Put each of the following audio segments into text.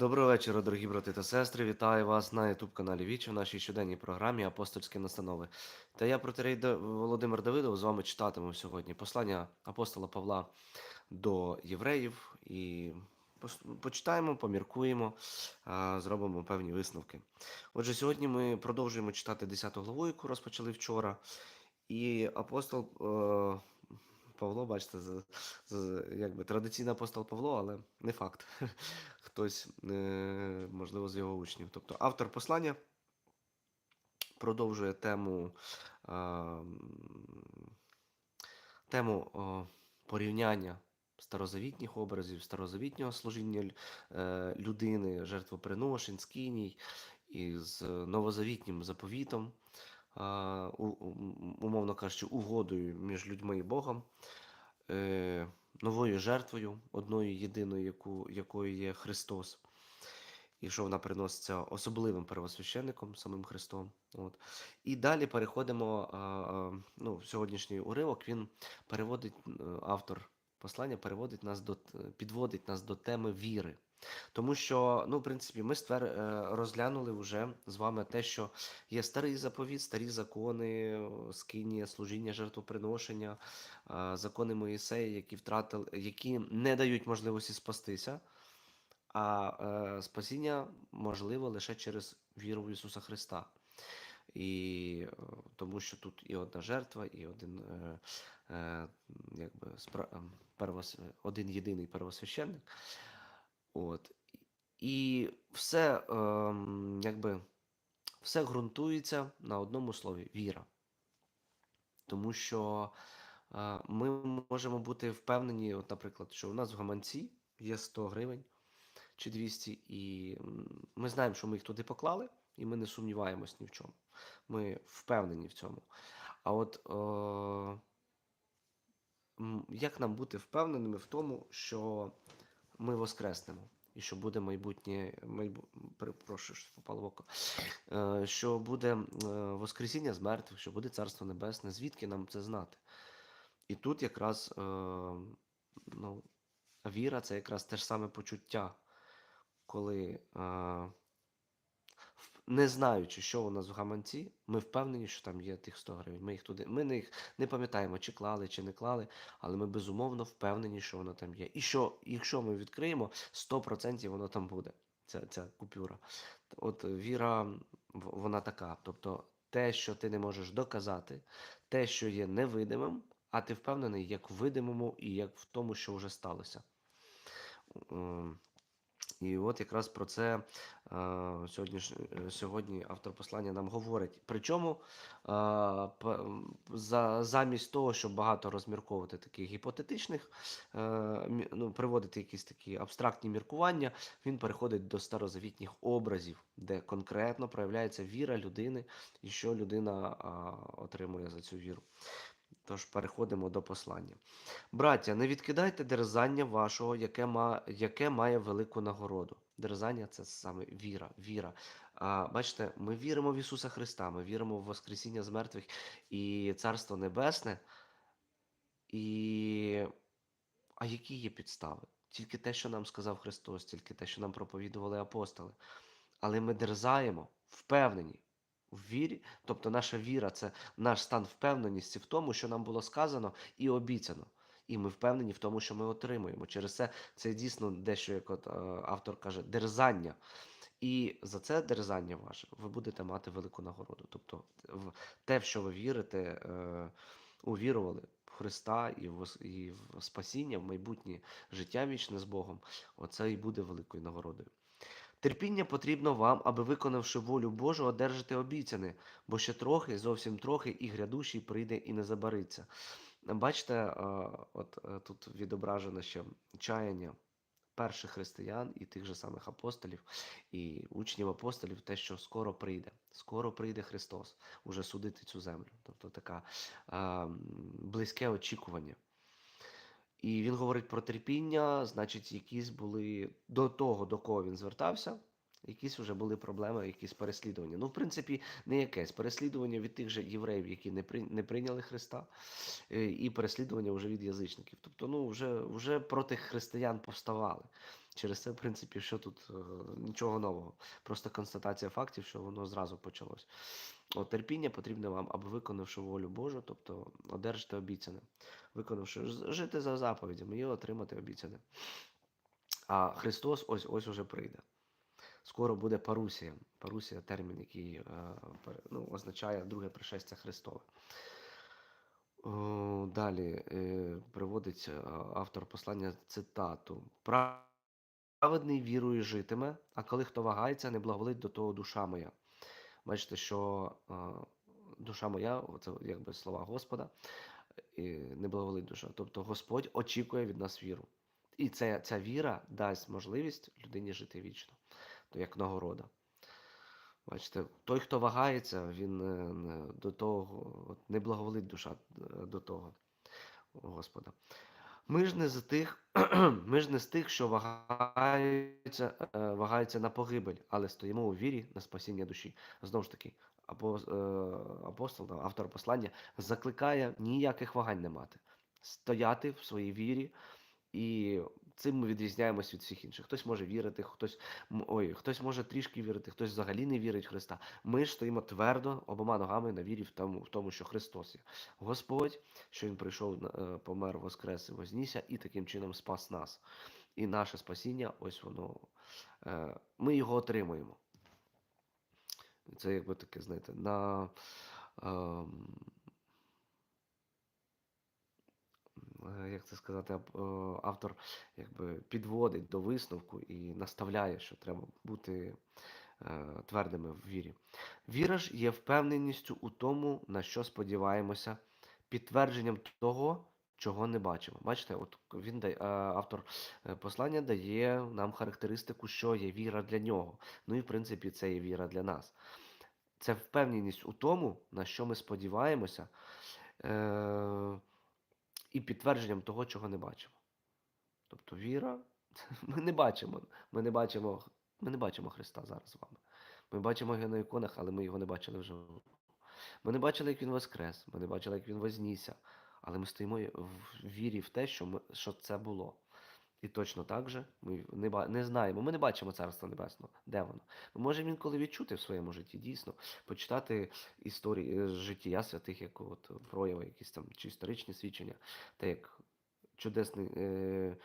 Доброго вечора, дорогі брати та сестри. Вітаю вас на youtube каналі Віч в нашій щоденній програмі Апостольські настанови. Та я протерей Володимир Давидов з вами читатиму сьогодні послання апостола Павла до євреїв і почитаємо, поміркуємо, зробимо певні висновки. Отже, сьогодні ми продовжуємо читати 10 главу, яку розпочали вчора. І апостол е, Павло, бачите, з, з, якби традиційний апостол Павло, але не факт. Хтось, е, можливо, з його учнів. Тобто автор послання продовжує тему, тему порівняння старозавітніх образів, старозавітнього служіння е, людини, жертвоприношень, скиній із новозавітнім заповітом, умовно кажучи, угодою між людьми і Богом, е, новою жертвою, одною єдиною, яку, якою є Христос і що вона приноситься особливим первосвященником, самим Христом. От. І далі переходимо. Е, Ну, сьогоднішній уривок він переводить, е, автор послання переводить нас до підводить нас до теми віри. Тому що, ну, в принципі, ми ствер, е, розглянули вже з вами те, що є старий заповіт, старі закони, скинія, служіння, жертвоприношення, е, закони Моїсея, які втратили, які не дають можливості спастися. А е, спасіння можливо лише через віру в Ісуса Христа. І е, тому що тут і одна жертва, і один, е, е, якби, спра... ем, один єдиний первосвященник. От. І все, ем, якби, все ґрунтується на одному слові віра. Тому що е, ми можемо бути впевнені, от, наприклад, що у нас в гаманці є 100 гривень чи 200, і ми знаємо, що ми їх туди поклали, і ми не сумніваємось ні в чому. Ми впевнені в цьому. А от е, як нам бути впевненими в тому, що ми воскреснемо, і що буде майбутнє, майбу... перепрошую, що попало в око, е, що буде е, Воскресіння з мертвих, що буде Царство Небесне, звідки нам це знати? І тут якраз е, ну, віра це якраз те ж саме почуття, коли, не знаючи, що у нас в гаманці, ми впевнені, що там є тих 100 гривень. Ми їх туди, ми не їх не пам'ятаємо, чи клали, чи не клали, але ми безумовно впевнені, що воно там є. І що, якщо ми відкриємо, 100% воно там буде. Ця, ця купюра. От віра, вона така. Тобто те, що ти не можеш доказати, те, що є невидимим, а ти впевнений як в видимому і як в тому, що вже сталося. І от якраз про це е, сьогодні, е, сьогодні автор послання нам говорить. Причому е, за, замість того, щоб багато розмірковувати таких гіпотетичних, ну, приводити якісь такі абстрактні міркування, він переходить до старозавітніх образів, де конкретно проявляється віра людини і що людина отримує за цю віру. Тож переходимо до послання. Браття, не відкидайте дерзання вашого, яке, ма, яке має велику нагороду. Дерзання це саме віра. віра. А, бачите, ми віримо в Ісуса Христа, ми віримо в Воскресіння з мертвих і Царство Небесне. І... А які є підстави? Тільки те, що нам сказав Христос, тільки те, що нам проповідували апостоли. Але ми дерзаємо, впевнені в вірі, тобто наша віра це наш стан впевненості в тому, що нам було сказано і обіцяно. І ми впевнені в тому, що ми отримуємо. Через це це дійсно дещо, як от, е, автор каже, дерзання. І за це дерзання ваше ви будете мати велику нагороду. Тобто, в те, в що ви вірите, е, увірували в Христа і в, і в спасіння, в майбутнє життя вічне з Богом, оце і буде великою нагородою. Терпіння потрібно вам, аби, виконавши волю Божу, одержати обіцяне, бо ще трохи, зовсім трохи, і грядущий прийде і не забариться. Бачите, от е, тут відображено ще чаяння перших християн і тих же самих апостолів, і учнів апостолів, те, що скоро прийде. Скоро прийде Христос уже судити цю землю. Тобто така е, близьке очікування. І він говорить про терпіння, значить, якісь були до того, до кого він звертався, якісь вже були проблеми, якісь переслідування. Ну, в принципі, не якесь переслідування від тих же євреїв, які не при- не прийняли Христа, е, і переслідування вже від язичників. Тобто, ну, вже, вже проти християн повставали. Через це, в принципі, що тут е, нічого нового. Просто констатація фактів, що воно зразу почалось. От, терпіння потрібне вам, аби виконавши волю Божу, тобто одержати обіцяне. Виконавши жити за заповідями і отримати обіцяне. А Христос ось ось уже прийде. Скоро буде парусія. Парусія термін, який е, ну, означає друге пришестя Христове. Далі е, приводить автор послання цитату. Праведний вірою житиме, а коли хто вагається, не благоволить до того душа моя. Бачите, що е, душа моя, це якби слова Господа, і не благоволить душа. Тобто Господь очікує від нас віру. І ця, ця віра дасть можливість людині жити вічно, то як нагорода. Бачите, той, хто вагається, він е, до того не благоволить душа е, до того Господа. Ми ж не з тих, ми ж не з тих, що вагаються, е, вагаються на погибель, але стоїмо у вірі на спасіння душі. Знову ж таки, е, апостол, автор послання, закликає ніяких вагань не мати, стояти в своїй вірі, і цим ми відрізняємось від всіх інших. Хтось може вірити, хтось ой, хтось може трішки вірити, хтось взагалі не вірить в Христа. Ми ж стоїмо твердо обома ногами на вірі в тому, в тому, що Христос є Господь, що Він прийшов, е, помер, воскрес і вознісся, і таким чином спас нас. І наше спасіння, ось воно, е, ми його отримуємо. Це якби таке, знаєте, на. ем, е, як це сказати, е, автор якби підводить до висновку і наставляє, що треба бути е, твердими в вірі. Віра ж є впевненістю у тому, на що сподіваємося, підтвердженням того, чого не бачимо. Бачите, от він дає, е, автор е, послання дає нам характеристику, що є віра для нього. Ну і в принципі це є віра для нас. Це впевненість у тому, на що ми сподіваємося. Е- і підтвердженням того, чого не бачимо. Тобто віра, ми не бачимо. Ми не бачимо, ми не бачимо Христа зараз з вами. Ми бачимо його на іконах, але ми його не бачили вже. Ми не бачили, як він воскрес, ми не бачили, як він вознісся, але ми стоїмо в вірі в те, що, ми, що це було. І точно так же ми не, не знаємо, ми не бачимо Царства Небесного. Де воно? Ми можемо інколи відчути в своєму житті, дійсно, почитати історії е, життя святих, як от прояви, якісь там чи історичні свідчення, та як чудесний е,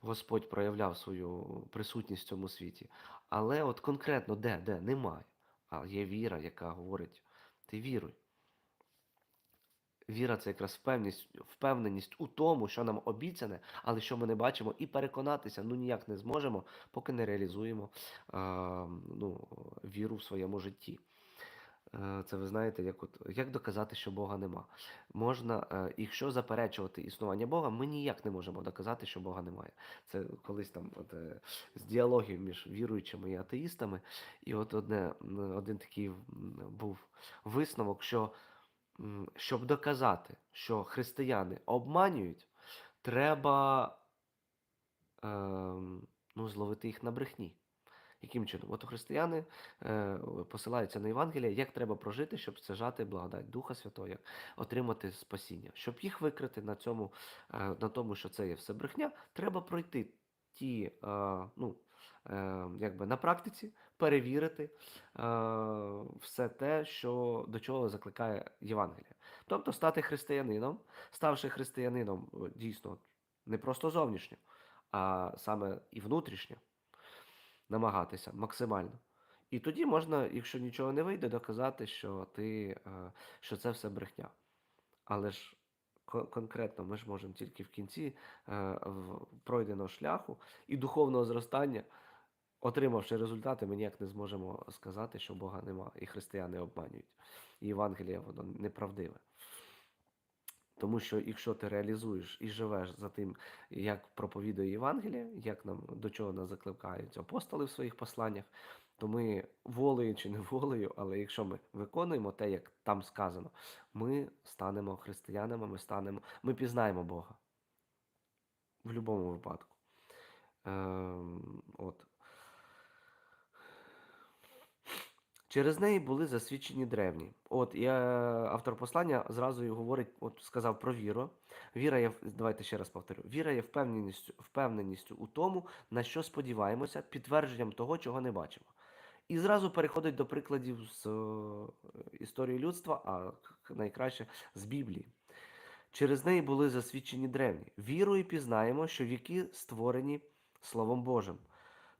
Господь проявляв свою присутність в цьому світі. Але от конкретно де, де, немає. А є віра, яка говорить: ти віруй. Віра це якраз впевненість, впевненість у тому, що нам обіцяне, але що ми не бачимо, і переконатися ну ніяк не зможемо, поки не реалізуємо е, ну, віру в своєму житті. Е, Це ви знаєте, як от як доказати, що Бога нема. Можна, е, якщо заперечувати існування Бога, ми ніяк не можемо доказати, що Бога немає. Це колись там от, е, з діалогів між віруючими і атеїстами. І от одне, один такий був висновок, що щоб доказати, що християни обманюють, треба ем, ну, зловити їх на брехні. Яким чином? От християни е, посилаються на Євангелія, як треба прожити, щоб стяжати благодать Духа Святого, як отримати спасіння. Щоб їх викрити на цьому, е, на тому, що це є все брехня, треба пройти ті, е, ну, е, якби на практиці, перевірити е, все те, що, до чого закликає Євангелія. Тобто стати християнином, ставши християнином дійсно не просто зовнішньо, а саме і внутрішньо намагатися максимально. І тоді можна, якщо нічого не вийде, доказати, що ти, що це все брехня. Але ж конкретно ми ж можемо тільки в кінці е, пройденого шляху і духовного зростання, отримавши результати, ми ніяк не зможемо сказати, що Бога нема, і християни обманюють. І Євангеліє воно неправдиве. Тому що якщо ти реалізуєш і живеш за тим, як проповідує Євангеліє, як нам до чого нас закликають апостоли в своїх посланнях, то ми волею чи не волею, але якщо ми виконуємо те, як там сказано, ми станемо християнами, ми станемо, ми пізнаємо Бога в будь-якому випадку. Ем, от. Через неї були засвідчені древні. От я автор послання зразу говорить, от сказав про віру. Віра є, давайте ще раз повторю. Віра є впевненістю, впевненістю у тому, на що сподіваємося, підтвердженням того, чого не бачимо. І зразу переходить до прикладів з е, історії людства, а найкраще з Біблії. Через неї були засвідчені древні. Вірою пізнаємо, що віки створені Словом Божим,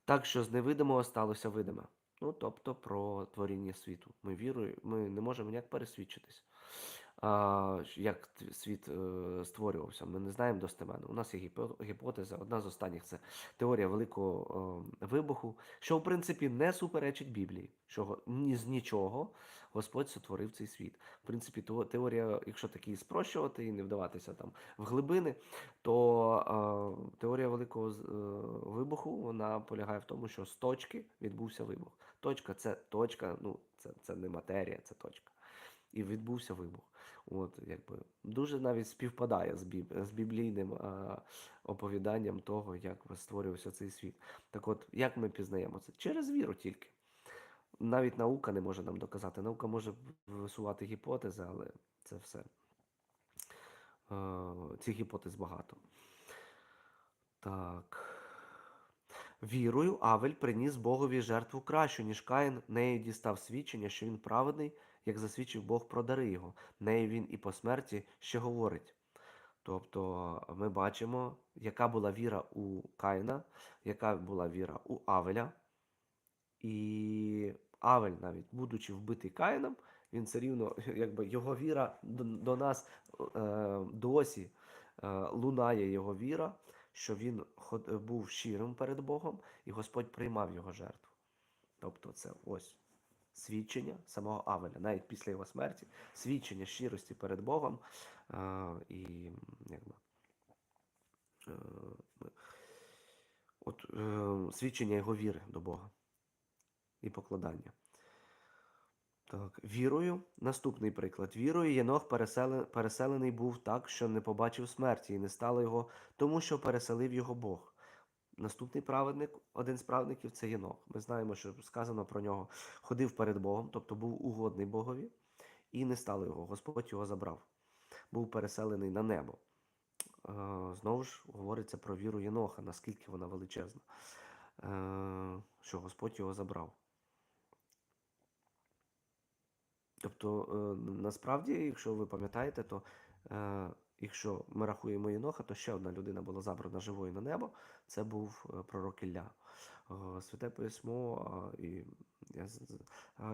так що з невидимого сталося видиме. Ну, тобто про творіння світу. Ми вірою, ми не можемо ніяк пересвідчитись, як світ е, створювався. Ми не знаємо достеменно. У нас є гіпо- гіпотеза. Одна з останніх це теорія великого е, вибуху, що в принципі не суперечить Біблії, що ні з нічого Господь сотворив цей світ. В принципі, то- теорія, якщо такі спрощувати і не вдаватися там в глибини, то е, теорія великого вибуху вона полягає в тому, що з точки відбувся вибух. Точка це точка, ну це, це не матерія, це точка. І відбувся вибух. От, якби дуже навіть співпадає з, біб, з біблійним е, оповіданням того, як створювався цей світ. Так от, як ми пізнаємо це? Через віру тільки. Навіть наука не може нам доказати. Наука може висувати гіпотези, але це все. Цих гіпотез багато. Так. Вірою Авель приніс Богові жертву кращу, ніж Каїн. Нею дістав свідчення, що він праведний, як засвідчив Бог про дари його. Нею він і по смерті ще говорить. Тобто ми бачимо, яка була віра у Каїна, яка була віра у Авеля. І Авель, навіть будучи вбитий Каїном, він все рівно, якби його віра до, до нас е, досі е, лунає його віра, що він був щирим перед Богом, і Господь приймав його жертву. Тобто, це ось свідчення самого Авеля, навіть після його смерті, свідчення щирості перед Богом е, і якби. е, От е, свідчення його віри до Бога і покладання. Так, вірою, наступний приклад. Вірою Єнох переселений був так, що не побачив смерті, і не стало його, тому що переселив його Бог. Наступний праведник, один з праведників це Єнох. Ми знаємо, що сказано про нього. Ходив перед Богом, тобто був угодний Богові, і не стало його. Господь його забрав. Був переселений на небо. Е, Знову ж говориться про віру Єноха, наскільки вона величезна, Е, що Господь його забрав. Тобто, е, насправді, якщо ви пам'ятаєте, то якщо ми рахуємо Єноха, то ще одна людина була забрана живою на небо. Це був е, пророк Ілля. Е, Святе письмо е, і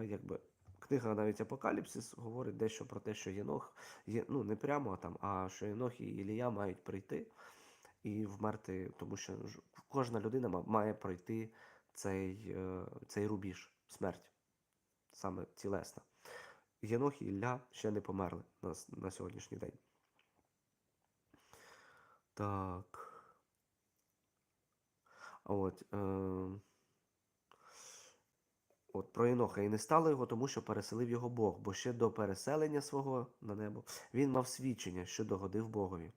якби. Книга навіть Апокаліпсис говорить дещо про те, що Єнох є, ну не прямо там, а що Єнох і Ілія мають прийти і вмерти, тому що кожна людина має пройти цей, цей рубіж, смерть, саме тілесна. Єнох і Ілля ще не померли на, на сьогоднішній день. Так. От, е, от про Єноха і не стало його, тому що переселив його Бог, бо ще до переселення свого на небо він мав свідчення, що догодив Богові.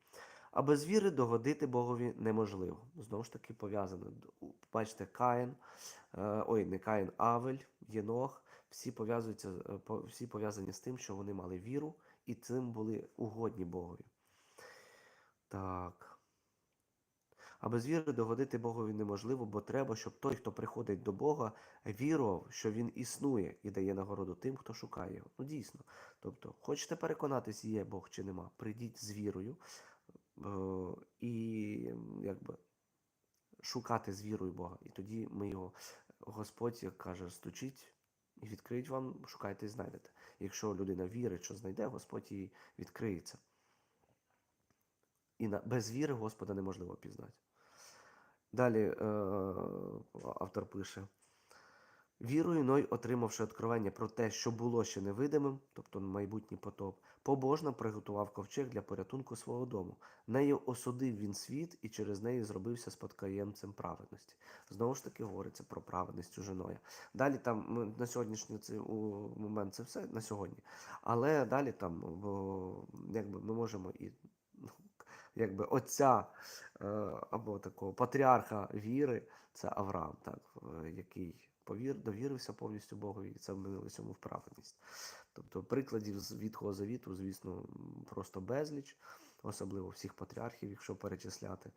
А без віри догодити Богові неможливо. Знову ж таки пов'язано. Бачите, Каїн, е, ой, не Каїн, Авель, Єнох, всі пов'язуються, е, всі пов'язані з тим, що вони мали віру і цим були угодні Богові. Так. А без віри догодити Богові неможливо, бо треба, щоб той, хто приходить до Бога, вірував, що Він існує і дає нагороду тим, хто шукає його. Ну дійсно. Тобто, хочете переконатись, є Бог чи нема, прийдіть з вірою е, і якби шукати з вірою Бога. І тоді ми його, Господь, як каже, стучіть і відкриють вам, шукайте і знайдете. Якщо людина вірить, що знайде, Господь їй відкриється. І на, без віри Господа неможливо пізнати. Далі е, автор пише: Вірою Ной, отримавши откровення про те, що було ще невидимим, тобто майбутній потоп, побожно приготував ковчег для порятунку свого дому. Нею осудив він світ і через неї зробився спадкоємцем праведності. Знову ж таки говориться про праведність уже Ноя. Далі там на сьогоднішній цей момент це все на сьогодні. Але далі там якби ми можемо і якби отця е, або такого патріарха віри, це Авраам, так, е, який повір, довірився повністю Богові, і це вмінилося йому в праведність. Тобто прикладів з Ветхого Завіту, звісно, просто безліч, особливо всіх патріархів, якщо перечисляти,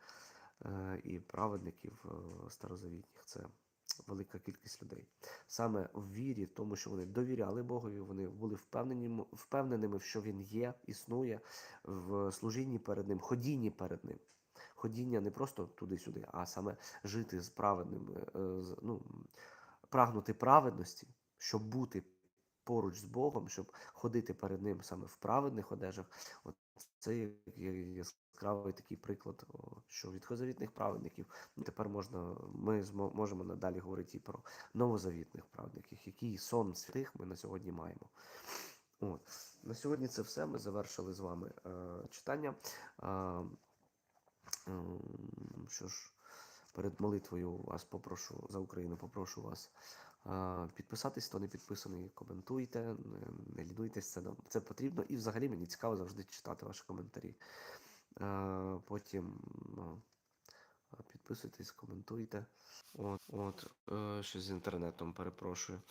е, і праведників старозавітніх. Це велика кількість людей. Саме в вірі, тому, що вони довіряли Богові, вони були впевнені, впевненими, що він є, існує в служінні перед ним, ходінні перед ним. Ходіння не просто туди-сюди, а саме жити з праведним, е, ну, прагнути праведності, щоб бути поруч з Богом, щоб ходити перед ним саме в праведних одежах. От це яскравий такий приклад, що від хозавітних праведників ну, тепер можна, ми можемо надалі говорити і про новозавітних праведників, який сон святих ми на сьогодні маємо. От. На сьогодні це все. Ми завершили з вами е, читання. Е, Ем, Що ж, перед молитвою вас попрошу за Україну, попрошу вас підписатись, хто не підписаний, коментуйте, не, лінуйтесь, це це потрібно. І взагалі мені цікаво завжди читати ваші коментарі. Потім ну, підписуйтесь, коментуйте. От, от, е, щось з інтернетом, перепрошую.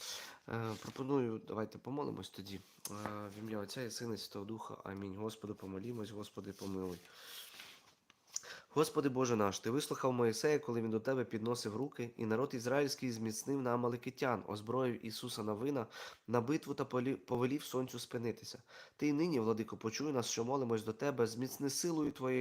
Е, пропоную, давайте помолимось тоді. Е, в ім'я Отця і Сина Святого Духа. Амінь. Господи, помолімось, Господи, помилуй. Господи Боже наш, Ти вислухав Моїсея, коли він до Тебе підносив руки, і народ ізраїльський зміцнив на Амаликитян, озброїв Ісуса Навина на битву та повелів сонцю спинитися. Ти й нині, владико, почуй нас, що молимось до Тебе, зміцни силою Твоєю